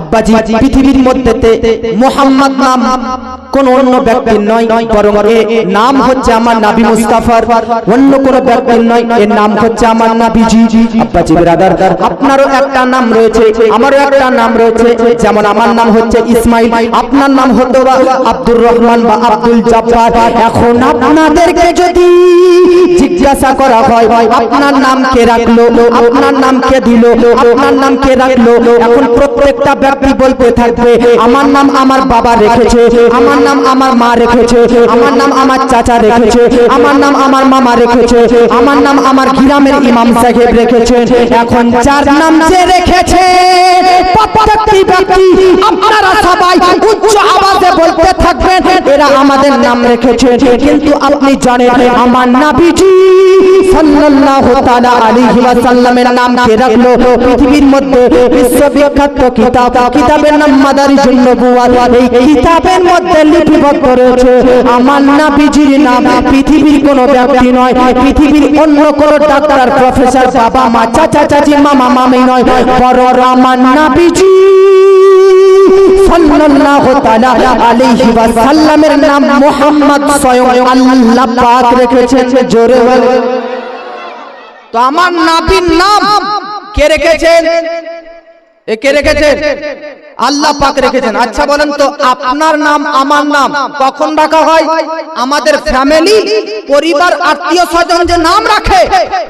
আব্বাজি, পৃথিবীর মধ্যে মোহাম্মদ নাম কোন অন্য ব্যক্তির নয়, বরং নাম হচ্ছে আমার নাবি মুস্তাফার। অন্য কোন ব্যক্তির নয় এর নাম হচ্ছে আমার আব্বাজি ব্রাদার আপনারও একটা নাম রয়েছে, আমারও একটা নাম রয়েছে, যেমন আমার নাম হচ্ছে ইসমাইল, আপনার নাম হতো বা আব্দুর রহমান বা আব্দুল জব্বার। এখন আপনাদেরকে যদি জিজ্ঞাসা করা হয়, আপনার নাম কে রাখল, আপনার নাম কে দিল, আপনার নাম কে রাখল, এখন প্রত্যেকটা ব্যক্তি বলতে থাকবে। আমার নাম আমার বাবা রেখেছে। আমার নাম আমার মা রেখেছে। আমার নাম আমার চাচা রেখেছে। আমার নাম আমার মামা রেখেছে। আমার নাম আমার গ্রামের ইমাম সাহেব রেখেছে। এখন যার নাম যে রেখেছে, প্রত্যেকটি ব্যক্তি আপনারা সবাই উচ্চ আওয়াজে বলতে থাকবেন, এরা আমাদের নাম রেখেছে। কিন্তু আপনি জানেন, আমার নাবিজি সাল্লাল্লাহু তাআলা আলাইহি ওয়াসাল্লামের নাম কে রাখল? পৃথিবীর মধ্যে বিশ্ববিখ্যাত কিতাব কিতাবের নাম মাদারিজুন নবুওয়াত। এই কিতাবের মধ্যে লিপিবদ্ধ রয়েছে, আমার নাবিজির নাম পৃথিবীর কোনো ব্যক্তি নয়, পৃথিবীর অন্য কোন ডাক্তার, প্রফেসর, বাবা, মা, চাচা, চাচি, মামা, মামি নয়। বড় আমার নাবিজি সাল্লাল্লাহু তাআলা আলাইহি ওয়াসাল্লামের নাম মুহাম্মদ স্বয়ং আল্লাহ পাক রেখেছেন। জোরে বলে। তো আমার নাবির নাম কে রেখেছেন? এ কে রেখেছেন আল্লাহ পাক রেখেছেন। আচ্ছা বলেন তো আপনার নাম আমার নাম কখন রাখা হয়? আমাদের ফ্যামিলি পরিবার আত্মীয় স্বজন যে নাম রাখে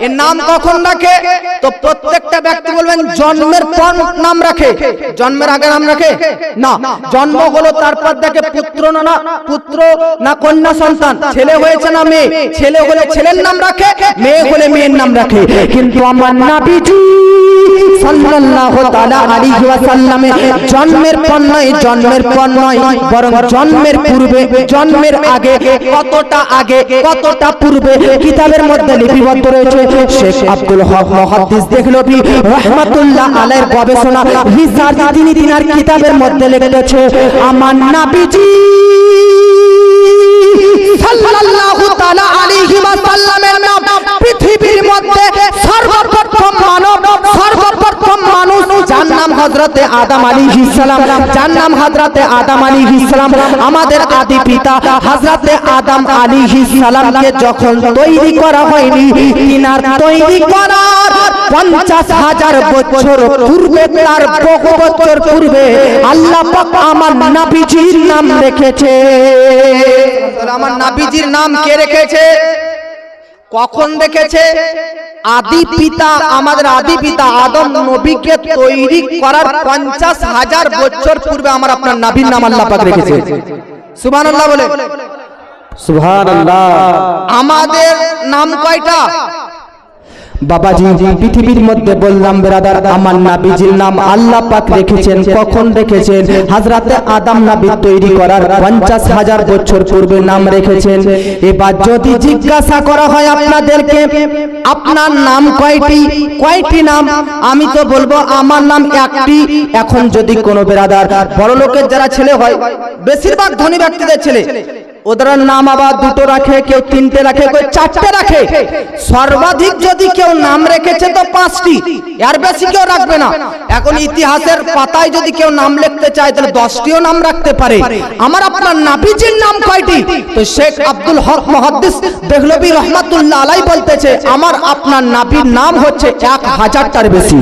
এর নাম কখন রাখে? তো প্রত্যেকটা ব্যক্তি বলবেন জন্মের পর নাম রাখে। জন্মের আগে নাম রাখে? না। জন্ম হলো তারপর দেখে পুত্র না না পুত্র না কন্যা সন্তান। ছেলে হয়েছে না মেয়ে? ছেলে হলে ছেলের নাম রাখে মেয়ে হলে মেয়ের নাম রাখে। কিন্তু আমার নাবিজি সাল্লাল্লাহু তাআলা আলাইহি ওয়াসাল্লামের জন্মের পর নয় জন্মের পর নয় বরং জন্মের পূর্বে জন্মের আগে কতটা আগে কতটা পূর্বে কিতাবের মধ্যে লিপিবদ্ধ রয়েছে শেখ আব্দুল হক মুহাদ্দিস দেখলবি রাহমাতুল্লাহ আলাইহির গবেষণা রিসার্চ তিনি তিনার কিতাবের মধ্যে লিখেছে আমার নাবিজি সাল্লাল্লাহু তাআলা আলাইহি ওয়াসাল্লামের নাম পৃথিবীর মধ্যে সর্বপ্রথম মানব মানুষ যার নাম হযরতে আদম আলাইহিস সালাম, যার নাম হযরতে আদম আলাইহিস সালাম, আমাদের আদি পিতা হযরতে আদম আলাইহিস সালামকে যখন তৈরি করা হয়নি, তিনার তৈরি করার পঞ্চাশ হাজার বছর পূর্বে, তার বহু বছর পূর্বে আল্লাহ পাক আমার নাবিজির নাম রেখেছে। আমার নাবিজির নাম কে রেখেছে? কখন রেখেছে? আদি পিতা আমাদের আদি পিতা আদম নবীকে তৈরি করার পঞ্চাশ হাজার বছর পূর্বে আমার আপনার নাবির নাম আল্লাহ পাক রেখেছে। সুবহানাল্লাহ বলে। সুবহানাল্লাহ। আমাদের নাম কয়টা? বাবাজি পৃথিবীর মধ্যে বললাম বেরাদার আমার নাবিজির নাম আল্লাহ পাক রেখেছেন কখন রেখেছেন? হাজরাতে আদম নাবি তৈরি করার পঞ্চাশ হাজার বছর পূর্বে নাম রেখেছেন। এবার যদি জিজ্ঞাসা করা হয় আপনাদেরকে আপনার নাম কয়টি? কয়টি? নাম? আমি তো বলব আমার নাম একটি। এখন যদি কোনো বেরাদার বড় লোকের যারা ছেলে হয় বেশিরভাগ ধনী ব্যক্তিদের ছেলে। ওদের নাম আবার দুটো রাখে, কেউ তিনটে রাখে, কেউ চারটে রাখে। সর্বাধিক যদি কেউ নাম রেখেছে তো পাঁচটি, এর বেশি কেউ রাখবে না। এখন ইতিহাসের পাতায় যদি কেউ নাম লিখতে চায়, তাহলে দশটিও নাম রাখতে পারে। আমার আপনার নাবিজির নাম কয়টি? তো শেখ আব্দুল হক মহাদ্দিস দেহলবি রহমাতুল্লাহ আলাই বলতেছে, আমার আপনার নাবির নাম হচ্ছে এক হাজারটার বেশি।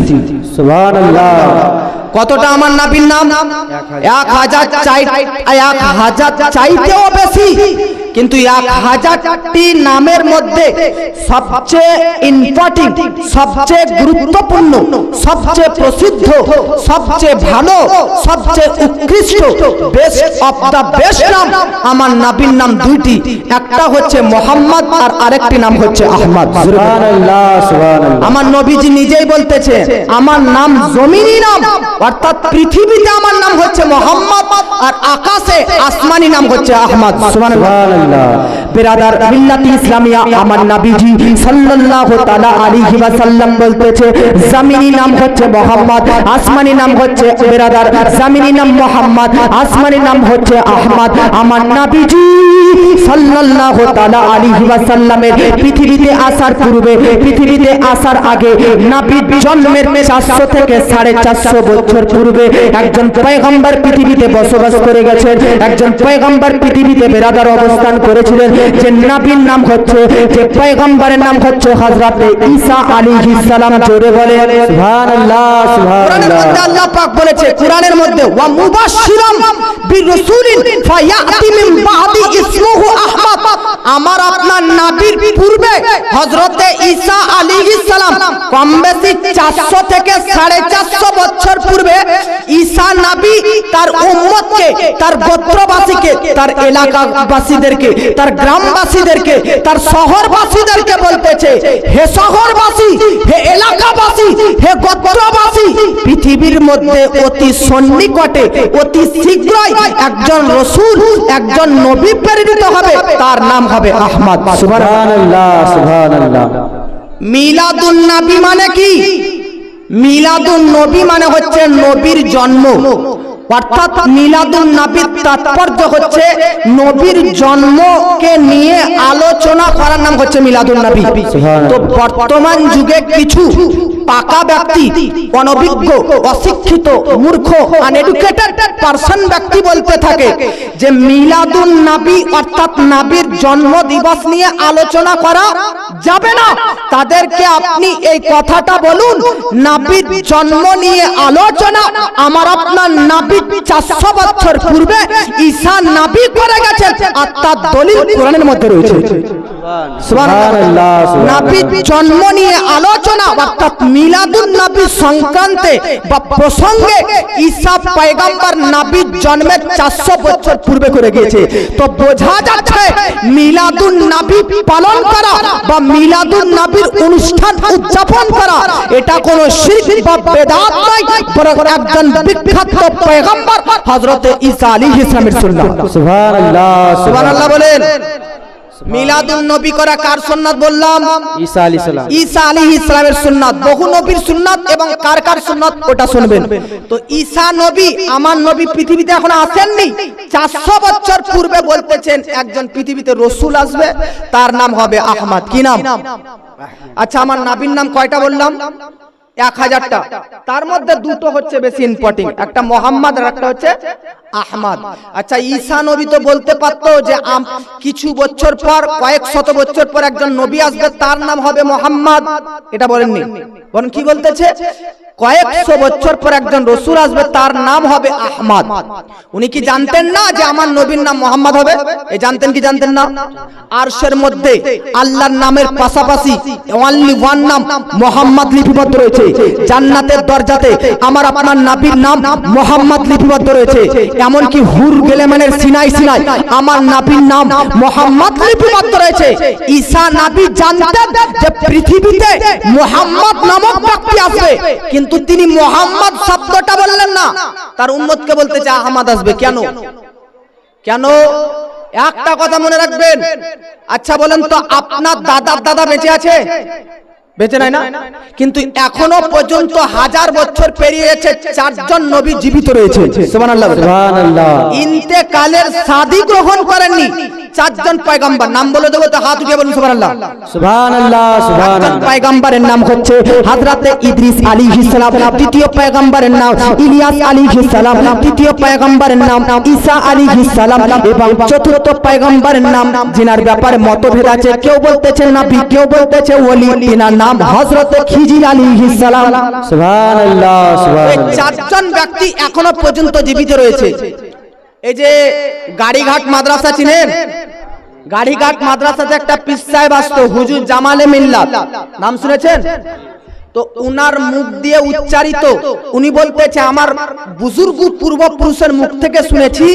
সুবহানাল্লাহ। কতটা আমার নাবির নাম? এক হাজার চাই এক হাজার চাইতেও বেশি। কিন্তু এক হাজারটি নামের মধ্যে সবচেয়ে ইম্পর্টেন্ট সবচেয়ে গুরুত্বপূর্ণ সবচেয়ে প্রসিদ্ধ সবচেয়ে ভালো সবচেয়ে উৎকৃষ্ট বেস্ট অফ দা বেস্ট নাম আমার নাবির নাম দুইটি। একটা হচ্ছে মোহাম্মদ আর আরেকটি নাম হচ্ছে আহমদ। সুবহানাল্লাহ সুবহানাল্লাহ। আমার নবীজি নিজেই বলতেছে আমার নাম জমিনি নাম অর্থাৎ পৃথিবীতে আমার নাম হচ্ছে মোহাম্মদ আর আকাশে আসমানি নাম হচ্ছে আহমদ। সুবহানাল্লাহ। বেরাদার মিল্লাতি ইসলামিয়া আমার নবীজি সাল্লাল্লাহু তাআলা আলাইহি ওয়াসাল্লাম বলতেছে, জামিনী নাম হচ্ছে মোহাম্মদ, আসমানি নাম হচ্ছে বেরাদার, জামিনী নাম মোহাম্মদ, আসমানি নাম হচ্ছে আহমদ। আমার নবীজি সাল্লাল্লাহু তাআলা আলাইহি ওয়াসাল্লামের পৃথিবীতে আসার পূর্বে পৃথিবীতে আসার আগে নবীর জন্মের 400 থেকে 450 বছর পূর্বে একজন পয়গম্বর পৃথিবীতে বসবাস করে গেছেন একজন পয়গম্বর পৃথিবীতে বেরাদার অবস্থান করেছিলেন। যে নবীর নাম হচ্ছে যে পয়গম্বরের নাম হচ্ছে হযরত ঈসা আলাইহিস সালাম জোরে বলে আল্লাহ পাক বলেছে কোরআনের মধ্যে ওয়া মুবাশশিরাম বিরাসূলিন ফায়াতি মিন বাদি ইসমুহু আহমদ। আমার আপনার নবীর পূর্বে হযরতে ঈসা আলাইহিস সালাম কম বেশি 400 থেকে 450 বছর পূর্বে ঈসা নবী তার উম্মতকে, তার গোত্রবাসীকে, তার এলাকাবাসীদেরকে, তার গ্রামবাসীদেরকে, তার শহরবাসীদেরকে বলতেছে, হে শহরবাসী, হে এলাকাবাসী, হে গোত্রবাসী, পৃথিবীর মধ্যে অতি সন্নিকটে, অতি শীঘ্রই একজন রসুল, একজন নবী প্রেরিত হবে তার নাম হবে আহমদ। মিলাদুল নাবি মানে কি? মিলাদুল নবী মানে হচ্ছে নবীর জন্ম। অর্থাৎ মিলাদুন নবীর তাৎপর্য হচ্ছে নবীর জন্মকে নিয়ে আলোচনা করার নাম হচ্ছে মিলাদুন নবী। তো বর্তমান যুগে কিছু পাকা ব্যক্তি অনভিজ্ঞ অশিক্ষিত মূর্খ আনএডুকেটেড পার্সন ব্যক্তি বলতে থাকে যে মিলাদুন নবী অর্থাৎ নবীর জন্ম দিবস নিয়ে আলোচনা করা যাবে না। তাদেরকে আপনি এই কথাটা বলুন নাবির জন্ম নিয়ে আলোচনা। আমার আপনার নাবির চারশো বছর পূর্বে ঈসা নাবি করে গেছেন আর তার দলিল কোরআনের মধ্যে রয়েছে। জন্ম নিয়ে আলোচনা অর্থাৎ মিলাদুন নবী সংক্রান্তে বা প্রসঙ্গে ঈসা পয়গম্বর নবীর জন্মের চারশো বছর পূর্বে করে গিয়েছে। তো বোঝা যাচ্ছে মিলাদুন নবী পালন করা বা মিলাদুন নবীর অনুষ্ঠান উদযাপন করা এটা কোন শিরক বা বেদাত নয় বরং একজন বিখ্যাত পয়গম্বর হযরত ঈসা আলাইহিস সালামের সুন্নাহ। সুবহানাল্লাহ। সুবহানাল্লাহ বলেন। মিলাদুন নবী করা কার সুন্নাত বললাম? ঈসা আলাইহিস সালাম। ঈসা আলাইহিস সালামের সুন্নাত। বহু নবীর সুন্নাত এবং কার কার সুন্নাত ওটা শুনবেন। তো ঈসা নবী আমার নবী পৃথিবীতে এখন আসেননি। 400 বছর পূর্বে বলতেছেন একজন পৃথিবীতে রসূল আসবে তার নাম হবে আহমদ। কি নাম? আচ্ছা আমার নাবির নাম কয়টা বললাম? এক হাজারটা। তার মধ্যে দুটো হচ্ছে বেশি ইম্পর্টেন্ট একটা মোহাম্মদ আর একটা হচ্ছে আহমাদ। আচ্ছা ঈসা নবী তো বলতে পারতো যে কিছু বছর পর, কয়েক শত বছর পর একজন নবী আসবে, তার নাম হবে মোহাম্মদ। এটা বলেননি। বরং কি বলতেছে? কয়েকশো বছর পর একজন রসুল আসবে, তার নাম হবে আহমদ। উনি কি জানতেন না যে আমার নবীর নাম মোহাম্মদ হবে? এই জানতেন কি জানতেন না? আরশের মধ্যে আল্লাহর নামের পাশাপাশি অনলি ওয়ান নাম মোহাম্মদ লিপিবদ্ধ রয়েছে। জান্নাতের দরজাতে আমার, আপনার নাবির নাম মোহাম্মদ লিপিবদ্ধ রয়েছে। এমনকি হুর সিনাই সিনাই আমার নাবির নাম মোহাম্মদ লিপিবদ্ধ রয়েছে। ঈসা নাবি জানতেন যে পৃথিবীতে মোহাম্মদ নামক ব্যক্তি আসবে। কিন্তু তিনি মোহাম্মদ শব্দটা বললেন না। তার উম্মতকে বলতে চায় আহমদ আসবে। কেন? কেন? একটা কথা মনে রাখবেন। আচ্ছা বলেন তো, আপনার দাদার দাদা বেঁচে আছে? বেঁচে নাই না? কিন্তু এখনও পর্যন্ত হাজার বছর পেরিয়ে গেছে চারজন নবী জীবিত রয়েছে। ইন্তেকালের সাদি গ্রহণ করেননি। চারজন পয়গম্বর নাম বলে দেবো তো হাত উঠিয়ে বলুন সুবহানাল্লাহ। সুবহানাল্লাহ সুবহানাল্লাহ। পয়গম্বরের নাম হচ্ছে হযরতে ইদ্রিস আলাইহিস সালাম দ্বিতীয় পয়গম্বরের নাম ইলিয়াস আলাইহিস সালাম তৃতীয় পয়গম্বরের নাম ঈসা আলাইহিস সালাম এবং চতুর্থ পয়গম্বরের নাম যিনার ব্যাপারে মতভেদ আছে কেউ বলতেছে নবী কেউ বলতেছে ওলি তিনার নাম হজরত খিজির আলী চারজন ব্যক্তি এখনও পর্যন্ত জীবিত রয়েছে। এই যে গাড়িঘাট মাদ্রাসা চিনেন? গাড়িঘাট মাদ্রাসাতে একটা পিস সাহেব আসতো হুজুর জামালে মিল্লাত। নাম শুনেছেন? তো উনার মুখ দিয়ে উচ্চারিত। উনি বলতেছে আমার বুজুর্গ পূর্বপুরুষের মুখ থেকে শুনেছি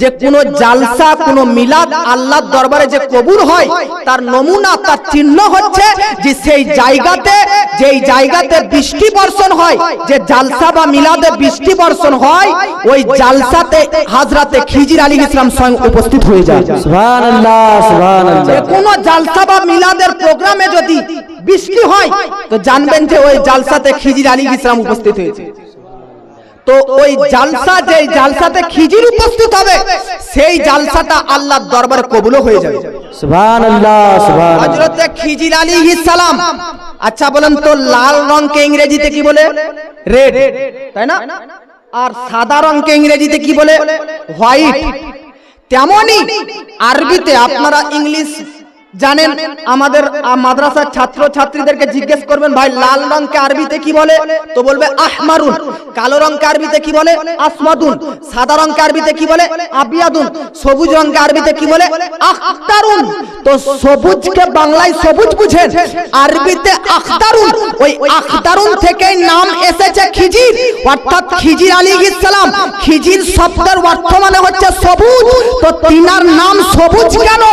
যে কোন জালসা কোন মিলাদ আল্লাহর দরবারে যে কবুল হয় তার নমুনা তার চিহ্ন হচ্ছে যে সেই জায়গাতে যেই জায়গাতে বৃষ্টি বর্ষণ হয় যে জালসা বা মিলাদে বৃষ্টি বর্ষণ হয় ওই জালসাতে হাজরাতে খিজির আলী ইসলাম স্বয়ং উপস্থিত হয়ে যায়। কোনো জালসা বা মিলাদের প্রোগ্রামে যদি বৃষ্টি হয় তো জানবেন যে ওই জালসাতে খিজির আলী ইসলাম উপস্থিত হয়েছে। তো ওই জালসা যে জালসাতে খিজির উপস্থিত হবে সেই জালসাটা আল্লাহর দরবারে কবুল হয়ে যাবে। সুবহান আল্লাহ সুবহান আল্লাহ হযরতে খিজির আলী সালাম। আচ্ছা বলেন তো লাল রংকে ইংরেজিতে কি বলে? রেড তাই না? আর সাদা রংকে ইংরেজিতে কি বলে? হোয়াইট তেমনি আরবিতে আপনারা ইংলিশ জানেন, আমাদের মাদ্রাসার ছাত্র ছাত্রীদেরকে জিজ্ঞেস করবেন, ভাই, লাল রংকে আরবিতে কি বলে? তো বলবে, আহমারুন। কালো রংকে আরবিতে কি বলে? আসমাদুন। সাদা রংকে আরবিতে কি বলে? আবিয়াদুন। সবুজ রংকে আরবিতে কি বলে? আখতারুন। তো সবুজকে বাংলায় সবুজ বুঝেন, আরবিতে আখতারুন। ওই আখতারুন থেকে নাম এসেছে খিজির অর্থাৎ খিজির আলী ইসলাম খিজির শব্দের অর্থ মানে হচ্ছে সবুজ। তো তিনার নাম সবুজ কেন?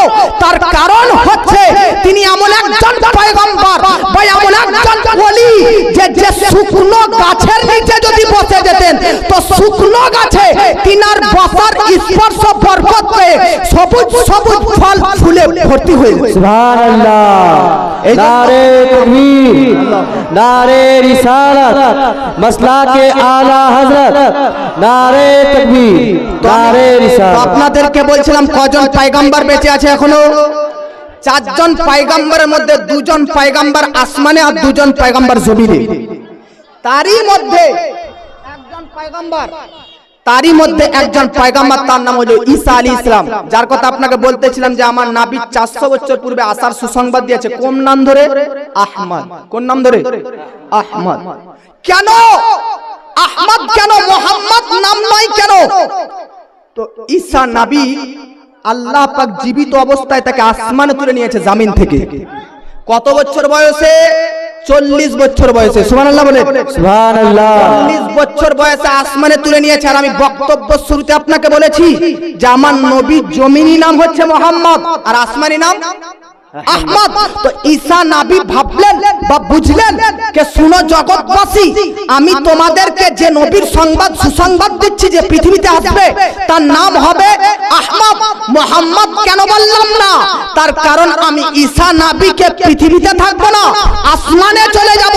তার কারণ হচ্ছে তিনি এমন একজন পয়গম্বর বা এমন একজন ওলি যে যে শুকনো গাছের নিচে যদি বসে যেতেন তো শুকনো গাছে তিনার বসার স্পর্শ বরকত পেয়ে সবুজ সবুজ ফল ফুলে ভর্তি হয়ে যায় সুবহান আল্লাহ এই যে- নারে তাকবীর নারে রিসালাত মাসলা কে আলা হযরত নারে তাকবীর নারে রিসালাত। আপনাদেরকে বলছিলাম কজন পায়গাম্বার বেঁচে আছে এখনও? চারজন পায়গাম্বারের মধ্যে দুজন পায়গাম্বার আসমানে আর দুজন পায়গাম্বার জমিনে। তারই মধ্যে একজন পায়গাম্বার, তারই মধ্যে একজন পায়গাম্বার, তার নাম হলো ঈসা আলী ইসলাম। যার কথা আপনাকে বলতেছিলাম যে আমার নাবি চারশো বছর পূর্বে আসার সুসংবাদ দিয়েছে। কোন নাম ধরে? আহমদ। কোন নাম ধরে? আহমদ। কেন? আহমদ কেন? মোহাম্মদ নাম নয় কেন? তো ঈসা নাবি আল্লাহ পাক জীবিত অবস্থায় তাকে আসমানে তুলে নিয়েছে জামিন থেকে। কত বছর বয়সে? চল্লিশ বছর বয়সে। সুমান আল্লাহ বলে চল্লিশ বছর বয়সে আসমানে তুলে নিয়েছে। আর আমি বক্তব্য শুরুতে আপনাকে বলেছি যে আমার নবী জমিনি নাম হচ্ছে মোহাম্মদ। আর আসমানি নাম? নবীর তার কারণ আমি নাবিকে পৃথিবীতে না, আসমানে চলে যাব,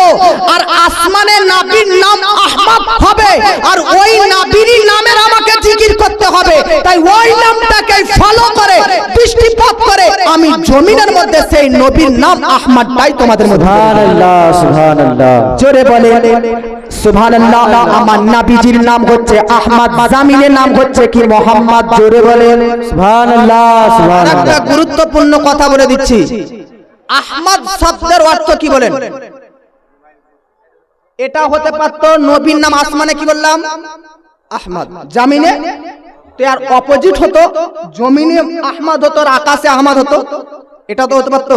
আর আসমানে নাবির নাম আহমদ হবে, আর ওই নাবিরই নামের আমাকে জিকির করতে হবে। তাই ওই নামটাকে ফলো করে, দৃষ্টিপাত করে আমি জমিনের মধ্যে সেই নবীর নাম আহমদটাই তোমাদের মধ্যে জোরে বলে সুবহানাল্লাহ আমার নাবিজির নাম হচ্ছে আহমদ জামিনের নাম হচ্ছে কি মোহাম্মদ? জোরে বলেন। সুবহান আল্লাহ একটা গুরুত্বপূর্ণ কথা বলে দিচ্ছি। আহমদ শব্দের অর্থ কি বলেন? এটা হতে পারতো নবীর নাম আসমানে কি বললাম? আহমদ। জামিনে? অপোজিট হতো জমিনে আহমদ হতো আর আকাশে আহমদ হতো। এটা তো হতে পারতো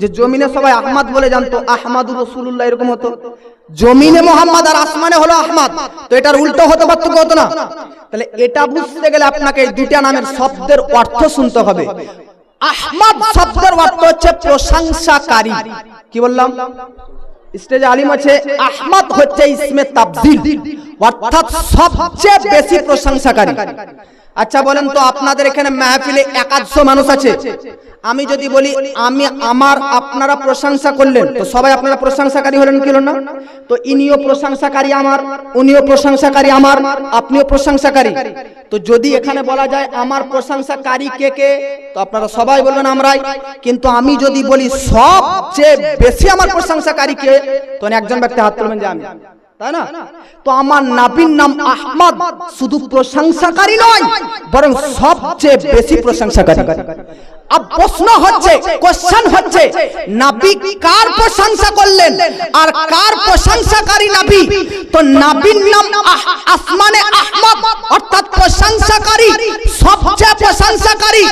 যে জমিনে সবাই আহমাদ বলে জানতো আহমদ রসুল্লাহ এরকম হতো। জমিনে মোহাম্মদ আর আসমানে হলো আহমদ। তো এটার উল্টো হতে পারতো হতো না? তাহলে এটা বুঝতে গেলে আপনাকে দুইটা নামের শব্দের অর্থ শুনতে হবে। আহমাদ শব্দের অর্থ হচ্ছে প্রশংসাকারী। কি বললাম? স্টেজে আলিম আছে, আহমদ হচ্ছে ইসমে তাবজিল অর্থাৎ সবচেয়ে বেশি প্রশংসাকারী। আচ্ছা বলেন তো আপনাদের এখানে মাহফিলে একাদশো মানুষ আছে? আমি যদি বলি, আমি, আমার আপনারা প্রশংসা করলেন, তো সবাই আপনারা প্রশংসাকারী হলেন কি না? তো ইনিও প্রশংসাকারী আমার, উনিও প্রশংসাকারী আমার, আপনিও প্রশংসাকারী। তো যদি এখানে বলা যায়, আমার প্রশংসাকারী কে কে? তো আপনারা সবাই বলবেন আমরাই। কিন্তু আমি যদি বলি, সবচেয়ে বেশি আমার প্রশংসাকারী কে? তো একজন ব্যক্তি হাত তুলবেন যে আমি। তাই না? তো আমার নাবির নাম আহমদ শুধু প্রশংসাকারী নয় বরং সবচেয়ে বেশি প্রশংসাকারী। अब প্রশ্ন হচ্ছে কোশ্চেন হচ্ছে, নবী কার প্রশংসা করলেন? আর কার প্রশংসাকারী নবী? তো নবীর নাম আসমানে আহমদ, অর্থাৎ প্রশংসাকারী, সবচেয়ে প্রশংসাকারী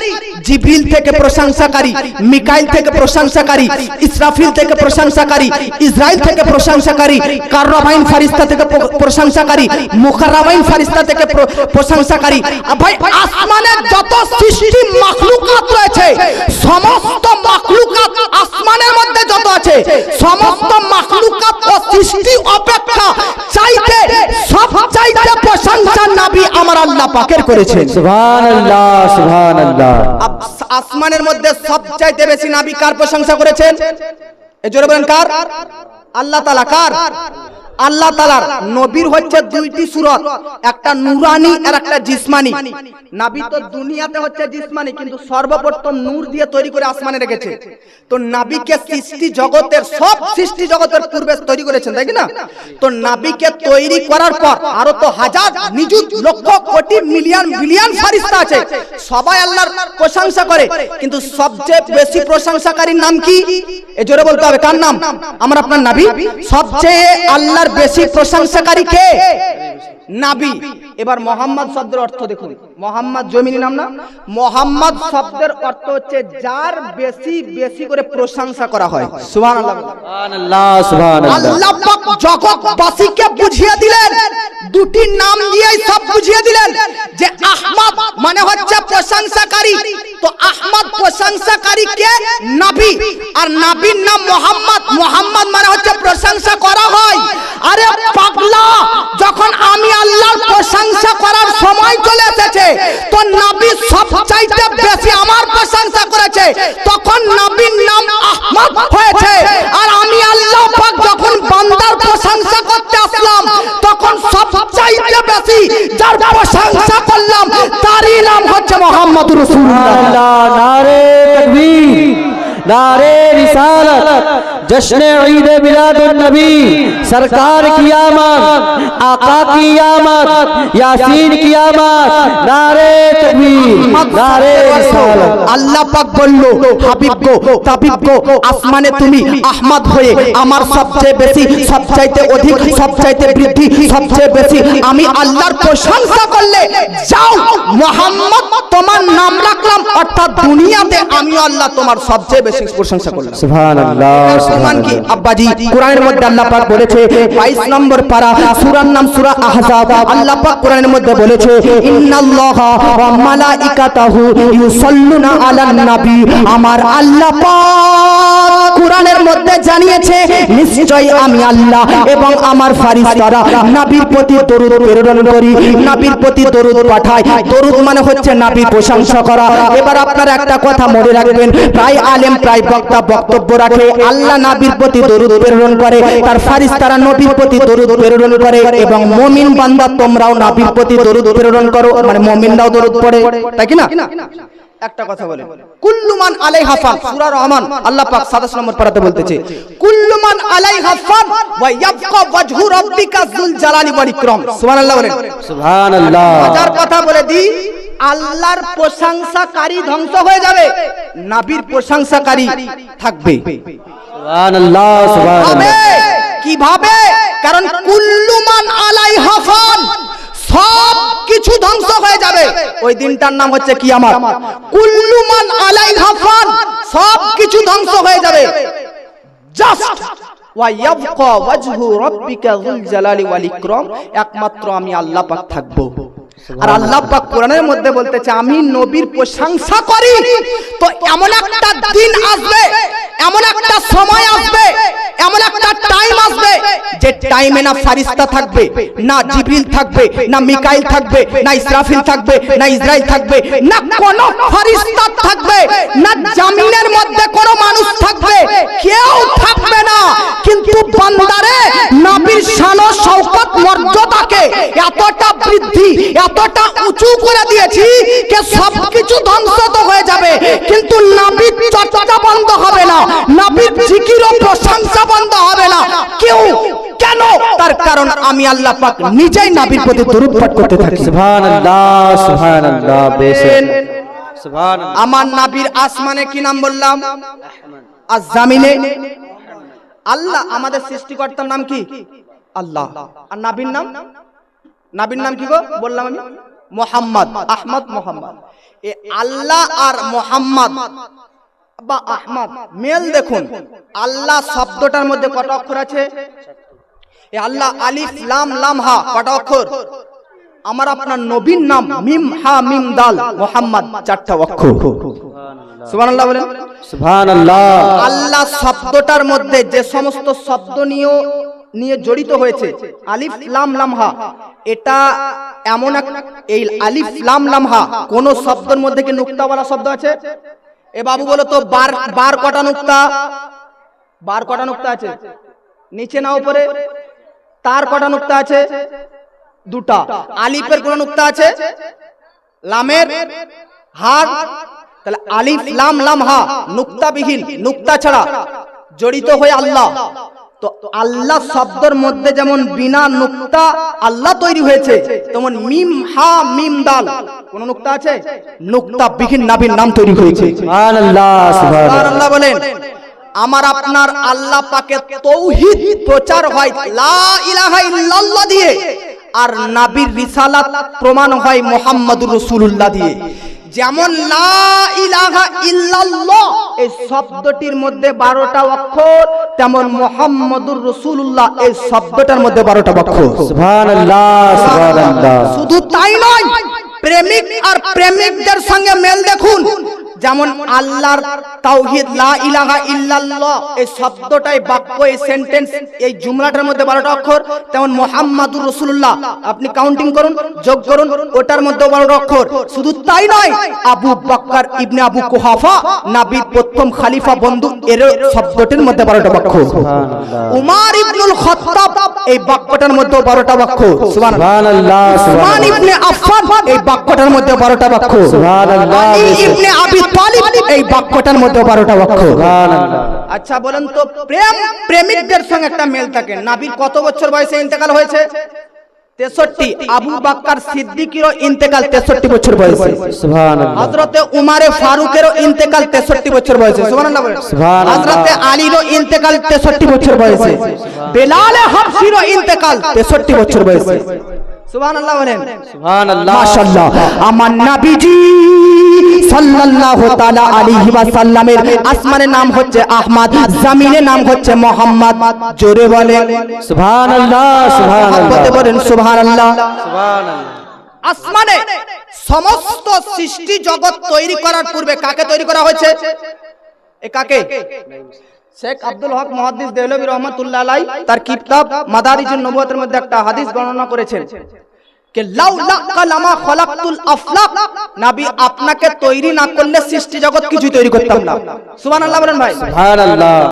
থেকে প্রশংসাকারী, মিকাইল থেকে প্রশংসাকারী, ইসরাফিল থেকে প্রশংসাকারী, ইসরাইল থেকে প্রশংসাকারী ফারিস্তা থেকে প্রশংসাকারী মুখারাবাইন ফারিস্তা থেকে প্রশংসাকারী। ভাই, আসমানের যত সৃষ্টি রয়েছে সমস্ত মাকলুকাত আসমানের মধ্যে যত আছে সমস্ত মাকলুকাত ও সৃষ্টি অপেক্ষা চাইতে সব চাইতে প্রশংসা নাবি আমার আল্লাহ পাকের করেছে সুবহানাল্লাহ সুবহানাল্লাহ। আসমানের মধ্যে সব চাইতে বেশি নাবি কার প্রশংসা করেছেন? এ জোরে বলেন কার? আল্লাহ তাআলা কার? আল্লাহ তালার নবীর হচ্ছে দুইটি সুরত, একটা নুরানি আর একটা জিসমানি। নাবি তো দুনিয়াতে হচ্ছে জিসমানি, কিন্তু সর্বপ্রথম নূর দিয়ে তৈরি করে আসমানে রেখেছে। তো নাবিকে সৃষ্টি জগতের, সব সৃষ্টি জগতের পূর্বে তৈরি করেছেন, তাই না? তো নাবিকে তৈরি করার পর আরও তো হাজার, নিযুত, লক্ষ, কোটি, মিলিয়ন, বিলিয়ন ফারিস্তা আছে। সবাই আল্লাহর প্রশংসা করে। কিন্তু সবচেয়ে বেশি প্রশংসাকারীর নাম কি? এ জোরে বলতে হবে, কার নাম? আমার আপনার নাবি। সবচেয়ে আল্লাহর বেশি প্রশংসাকারী কে? নাবি। এবার মোহাম্মদ শব্দের অর্থ দেখুন। মোহাম্মদ জমিনী নাম না? মোহাম্মদ শব্দের অর্থ হচ্ছে যার বেশি বেশি করে প্রশংসা করা হয়। সুবহান আল্লাহ সুবহান আল্লাহ পাক জগত জগৎবাসীকে বুঝিয়ে দিলেন। দুটি নাম দিয়ে সব বুঝিয়ে দিলেন। যে আহমদ মানে হচ্ছে প্রশংসাকারী। তো আহমদ প্রশংসাকারী কে? নাবি। আর নাবির নাম মোহাম্মদ। মোহাম্মদ মানে হচ্ছে প্রশংসা করা হয়। আরে পাগলা যখন আমি আল্লাহর প্রশংসা করার সময় চলে এসেছে তো নবী সবচাইতে বেশি আমার প্রশংসা করেছে তখন নবীর নাম আহমদ হয়েছে আর আমি আল্লাহ পাক যখন বান্দার প্রশংসা করতে আসলাম তখন সবচাইতে বেশি যার প্রশংসা করলাম তারই নাম হচ্ছে মোহাম্মদ सुभान রাসূলুল্লাহ अल्लाह नारे तकबीर नारे रिसालत जश्न ईद मिलाद नबी सरकार की आमद আকা কিয়ামত ইয়াসিন কিয়ামত নারে তাকবীর নারে রিসালাত। আল্লাহ পাক বলল হাবিব গো তাবিব গো আসমানে তুমি আহমদ হয়ে আমার সবচেয়ে বেশি সবচাইতে অধিক সবচাইতে বৃদ্ধি সবচেয়ে বেশি আমি আল্লাহর প্রশংসা করলে যাও মোহাম্মদ তোমার নাম রাখলাম অর্থাৎ দুনিয়াতে আমি আল্লাহ তোমার সবচেয়ে বেশি প্রশংসা করলাম। সুবহানাল্লাহ সম্মান কি? আব্বাজি কোরআনের মধ্যে আল্লাহ পাক বলেছে 22 নম্বর পারা সূরা সূরার নাম সূরা আহজাব। আল্লাহ পাক কোরআনের মধ্যে বলেছে, ইন্নাল্লাহা ওয়া মালাইকাতাহু ইউসাল্লুনা আলান নবী। আমার আল্লাহ পাক কোরআনের মধ্যে জানিয়েছে নিশ্চয়ই আমি আল্লাহ এবং আমার ফারিস্তারা নবীর প্রতি দরুদ প্রেরণ করি। নবীর প্রতি দরুদ পাঠাই। দরুদ মানে হচ্ছে নবীর প্রশংসা করা। এবার আপনারা একটা কথা মনে রাখবেন, প্রায় আলেম, প্রায় বক্তা বক্তব্য রাখে, আল্লাহ নবীর প্রতি দরুদ প্রেরণ করে, তার ফারিস্তারা নবীর প্রতি দরুদ প্রেরণ করে। এবং মমিন বান্দা তোমরাও নাবির প্রতি দরুদ প্রেরণ করো মানে মমিনরাও দরুদ পড়ে। তাই কি না? একটা কথা আলাইহা সূরা রহমান আল্লাহ পাক বলতেছে আলাইহা ওয়া ইয়াবকা ওয়াজহু রাব্বিকা যুল জালালি ওয়াল ইকরাম। সুবহানাল্লাহ বলেন। সুবহানাল্লাহ। হাজার কথা বলে দি আল্লাহর প্রশংসাকারী ধ্বংস হয়ে যাবে নাবির প্রশংসাকারী থাকবে। সুবহানাল্লাহ সুবহানাল্লাহ। কীভাবে? কারণ কুল্লুমান আলাই ফান সব কিছু ধ্বংস হয়ে যাবে। ওই দিনটার নাম হচ্ছে কিয়ামত। কুল্লুমান আলাই ফান সব কিছু ধ্বংস হয়ে যাবে। জাস্ট ওয়াইয়াবকা ওয়াজহু রাব্বিকা যুল জালালি ওয়াল ইকরাম একমাত্র আমি আল্লাহ পাক থাকব। আর আল্লাহ পাক কোরআনের মধ্যে বলতেছে আমি নবীর প্রশংসা করি। তো এমন একটা দিন আসবে এমন একটা সময় আসবে এমন একটা টাইম আসবে যে টাইমে না ফারিস্তা থাকবে, না জিবরিল থাকবে, না মিকাইল থাকবে, না ইসরাফিল থাকবে, না ইসরাইল থাকবে, না কোন ফারিস্তা থাকবে, না জামিনের মধ্যে কোনো মানুষ থাকবে, কেউ থাকবে না। কিন্তু বান্দারে, নবীর শান শওকত মর্যাদাকে এতটা বৃদ্ধি, এতটা উঁচু করে দিয়েছি যে সবকিছু ধ্বংস তো হয়ে যাবে। কিন্তু নবীর চর্চা বন্ধ হবে না। নবীর জিকির ও প্রশংসা বন্ধ হবে না। কেউ? কেন? তার কারণ আমি আল্লাহ পাক নিজেই নাবির প্রতি দরুদ পাঠ করতে থাকি। সুবহানাল্লাহ সুবহানাল্লাহ বেশেন সুবহানাল্লাহ। আমার নাবির আসমানে কি নাম বললাম? আর জামিনে আল্লাহ আমাদের সৃষ্টিকর্তার নাম কি? আল্লাহ। আর নাবির নাম? নাবির নাম কি গো? বললাম আমি। মোহাম্মদ। আহমদ মোহাম্মদ। এ আল্লাহ আর মোহাম্মদ বা আহমদ। মেল দেখুন আল্লাহ শব্দটার মধ্যে কত অক্ষর আছে? আল্লাহ আলিফ লাম লাম হা কত অক্ষর? আমার আপনার নবীর নাম মিম হা মিম দাল মোহাম্মদ চারটা অক্ষর। সুবহানাল্লাহ বলেন। সুবহানাল্লাহ। আল্লাহ শব্দটার মধ্যে যে সমস্ত শব্দ নিয়ে নিয়ে জড়িত হয়েছে আলিফ লাম লামহা এটা এমন এক এই আলিফ লাম লামহা কোন শব্দের মধ্যে কি নুক্তাওয়ালা শব্দ আছে? এ বাবু বলো তো, বার বার কটা নুক্তা? বার কটা নুক্তা আছে? নিচে না উপরে? তার কটা নুক্তা আছে? দুটা। আলিফের কোন নুক্তা আছে? লামের? হার? তাহলে আলিফ, লাম লাম, হা। নুক্তা বিহীন নুক্তা ছাড়া। জড়িত হয়ে আল্লাহ। তো আল্লাহ শব্দের মধ্যে যেমন বিনা নুক্তা আল্লাহ তৈরি হয়েছে তেমন মিম হা মিম দাল। কোন নুক্তা আছে? নুক্তা বিহীন নাবির নাম তৈরি হয়েছে। আল্লাহ বলেন আমার আপনার আল্লাহ পাকে তৌহিদ প্রচার হয় লা ইলাহা ইল্লাল্লাহ দিয়ে আর নাবির রিসালাত প্রমাণ হয় মুহাম্মাদুর রাসূলুল্লাহ দিয়ে। যেমন এই শব্দটির মধ্যে 12টা অক্ষর তেমন মোহাম্মদুর রসুল্লাহ এই শব্দটার মধ্যে 12টা অক্ষর। শুধু তাই নয় প্রেমিক আর প্রেমিকদের সঙ্গে মেল দেখুন যেমন আল্লাহর তাওহীদ লা ইলাহা ইল্লাল্লাহ এই শব্দটাই বাক্য এই সেন্টেন্স এই জুমলাটার মধ্যে 12টা অক্ষর তেমন মুহাম্মাদুর রাসূলুল্লাহ আপনি কাউন্টিং করুন যোগ করুন ওটার মধ্যে 12টা অক্ষর। শুধু তাই নয় আবু বকর ইবনে আবু কুহাফা নবীর প্রথম খলিফা বন্ধু এর শব্দটির মধ্যে 12টা অক্ষর। উমার ইবনুল খাত্তাব এই বাক্যটার মধ্যে 12টা বাক্য সুবহানাল্লাহ সুবহানাল্লাহ। উসমান ইবনে আফফান এই বাক্যটার মধ্যে 12টা বাক্য সুবহানাল্লাহ। ইবনে আবি তালিব এই বাক্যটার মধ্যে 12টা বাক্য আচ্ছা বলেন তো প্রেম প্রেমিকদের সঙ্গে একটা মেল থাকে। নবীর কত বছর বয়সে ইন্তেকাল হয়েছে? 63 আবু বকর সিদ্দিকেরও ইন্তেকাল 63 বছর বয়সে। সুবহানাল্লাহ। হযরতে উমারে ফারুকেরও ইন্তেকাল 63 বছর বয়সে। সুবহানাল্লাহ বলেন। সুবহানাল্লাহ। হযরতে আলীরও ইন্তেকাল 63 বছর বয়সে। বেলাল হাবশিরও ইন্তেকাল 63 বছর বয়সে। সুবহানাল্লাহ বলেন। সুবহানাল্লাহ। মাশাআল্লাহ। আমার নবীজি সাল্লাল্লাহু তাআলা আলাইহি ওয়াসাল্লামের আসমানের নাম হচ্ছে আহমদ জমিনের নাম হচ্ছে মোহাম্মদ। জোরে বলেন। সুবহানাল্লাহ সুবহানাল্লাহ। বলতে বলেন সুবহানাল্লাহ। সুবহানাল্লাহ। আসমানে সমস্ত সৃষ্টি জগৎ তৈরি করার পূর্বে কাকে তৈরি করা হয়েছে? এ কাকে? শেখ আব্দুল হক মহাদিস দেহলবী রহমতুল্লাহ তার কিতাব মাদারিজুন নবুয়তের মধ্যে একটা হাদিস বর্ণনা করেছেন আপনাকে তৈরি না করলে সৃষ্টি জগৎ কিছু তৈরি করতাম না। সুবহানাল্লাহ বলেন ভাই।